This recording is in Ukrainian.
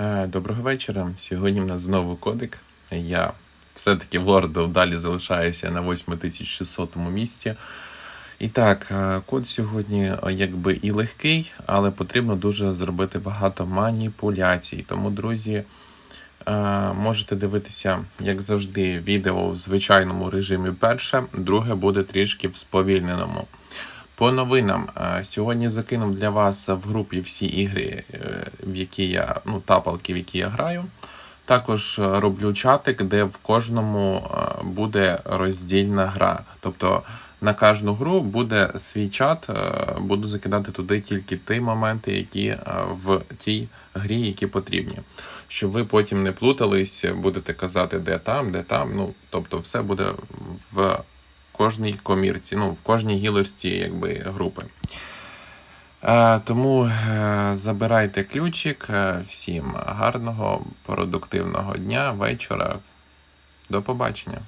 Е, Доброго вечора. Сьогодні в нас знову кодик. Я все-таки Вордом далі залишаюся на 8600 місці. І так, е, код сьогодні е, якби і легкий, але потрібно дуже зробити багато маніпуляцій. Тому, друзі, можете дивитися, як завжди, відео в звичайному режимі перше, друге буде трішки в сповільненому. По новинам е, сьогодні закинув для вас в групі всі ігри, е, в які я ну тапалки, в які я граю. Також роблю чатик, де в кожному е, буде роздільна гра. Тобто на кожну гру буде свій чат, буду закидати туди тільки ті моменти, які в тій грі, які потрібні. Щоб ви потім не плутались, будете казати, де там, де там. Ну, тобто, все буде в кожній комірці, ну, в кожній гілочці якби, групи. Е, тому е, забирайте ключик. Е, Всім гарного, продуктивного дня, вечора. До побачення.